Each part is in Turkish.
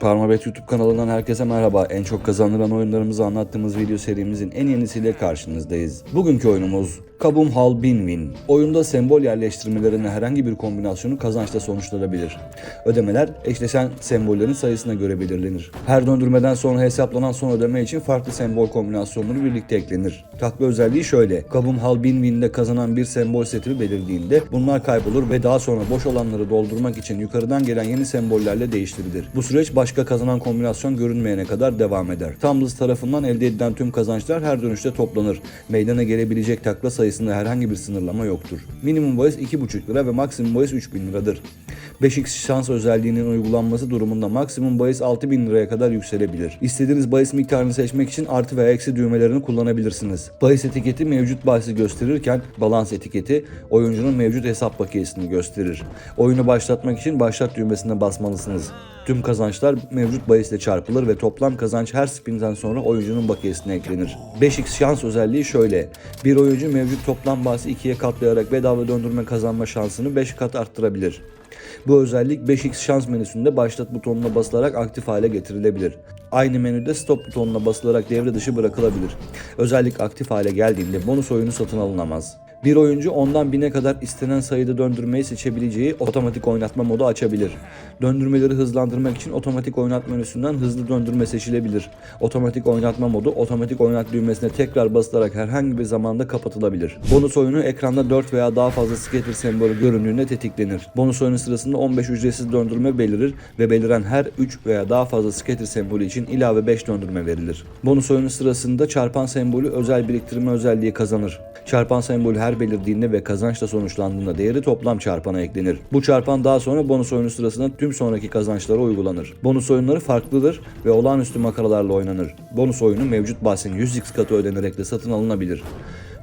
Parmabet YouTube kanalından herkese merhaba. En çok kazandıran oyunlarımızı anlattığımız video serimizin en yenisiyle karşınızdayız. Bugünkü oyunumuz Kabum Hal Bin Win. Oyunda sembol yerleştirmelerine herhangi bir kombinasyonu kazançla sonuçlanabilir. Ödemeler eşleşen sembollerin sayısına göre belirlenir. Her döndürmeden sonra hesaplanan son ödeme için farklı sembol kombinasyonları birlikte eklenir. Takla özelliği şöyle. Kabum Hal Bin Win'de kazanan bir sembol seti belirdiğinde bunlar kaybolur ve daha sonra boş olanları doldurmak için yukarıdan gelen yeni sembollerle değiştirilir. Bu süreç başka kazanan kombinasyon görünmeyene kadar devam eder. Tumblr tarafından elde edilen tüm kazançlar her dönüşte toplanır. Meydana gelebilecek takla sayısında herhangi bir sınırlama yoktur. Minimum bahis 2,5 lira ve maksimum bahis 3000 liradır. 5x şans özelliğinin uygulanması durumunda maksimum bahis 6000 liraya kadar yükselebilir. İstediğiniz bahis miktarını seçmek için artı veya eksi düğmelerini kullanabilirsiniz. Bahis etiketi mevcut bahsi gösterirken balans etiketi oyuncunun mevcut hesap bakiyesini gösterir. Oyunu başlatmak için başlat düğmesine basmalısınız. Tüm kazançlar mevcut bahisle çarpılır ve toplam kazanç her spinden sonra oyuncunun bakiyesine eklenir. 5x şans özelliği şöyle. Bir oyuncu mevcut toplam bahsi ikiye katlayarak bedava döndürme kazanma şansını 5 kat arttırabilir. Bu özellik 5x şans menüsünde başlat butonuna basılarak aktif hale getirilebilir. Aynı menüde stop butonuna basılarak devre dışı bırakılabilir. Özellik aktif hale geldiğinde bonus oyunu satın alınamaz. Bir oyuncu ondan bine kadar istenen sayıda döndürmeyi seçebileceği otomatik oynatma modu açabilir. Döndürmeleri hızlandırmak için otomatik oynat menüsünden hızlı döndürme seçilebilir. Otomatik oynatma modu otomatik oynat düğmesine tekrar basılarak herhangi bir zamanda kapatılabilir. Bonus oyunu ekranda 4 veya daha fazla scatter sembolü göründüğünde tetiklenir. Bonus oyunu sırasında 15 ücretsiz döndürme belirir ve beliren her 3 veya daha fazla scatter sembolü için ilave 5 döndürme verilir. Bonus oyunu sırasında çarpan sembolü özel biriktirme özelliği kazanır. Çarpan sembolü her belirdiğinde ve kazançla sonuçlandığında değeri toplam çarpana eklenir. Bu çarpan daha sonra bonus oyunu sırasında tüm sonraki kazançlara uygulanır. Bonus oyunları farklıdır ve olağanüstü makaralarla oynanır. Bonus oyunu mevcut bahsin 100x katı ödenerek de satın alınabilir.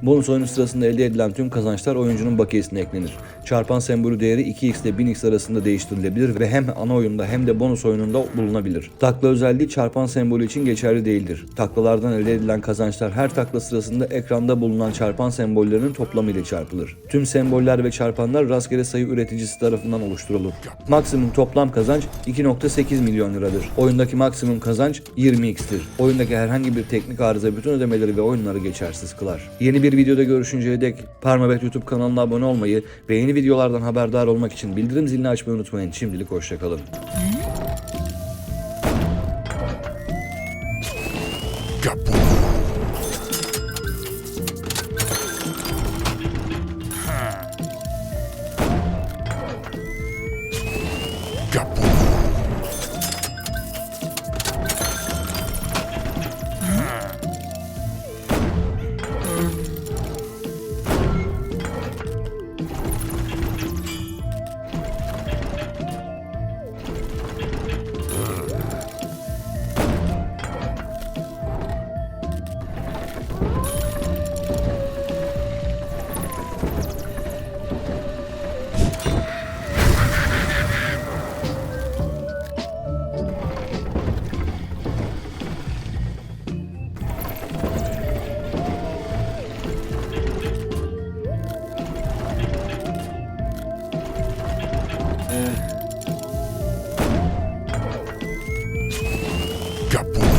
Bonus oyunu sırasında elde edilen tüm kazançlar oyuncunun bakiyesine eklenir. Çarpan sembolü değeri 2x ile 1000x arasında değiştirilebilir ve hem ana oyunda hem de bonus oyununda bulunabilir. Takla özelliği çarpan sembolü için geçerli değildir. Taklalardan elde edilen kazançlar her takla sırasında ekranda bulunan çarpan sembollerinin toplamı ile çarpılır. Tüm semboller ve çarpanlar rastgele sayı üreticisi tarafından oluşturulur. Maksimum toplam kazanç 2.8 milyon liradır. Oyundaki maksimum kazanç 20x'tir. Oyundaki herhangi bir teknik arıza bütün ödemeleri ve oyunları geçersiz kılar. Yeni bir bir videoda görüşünceye dek Permabet YouTube kanalına abone olmayı ve yeni videolardan haberdar olmak için bildirim zilini açmayı unutmayın. Şimdilik hoşçakalın. Kapı. Acabou.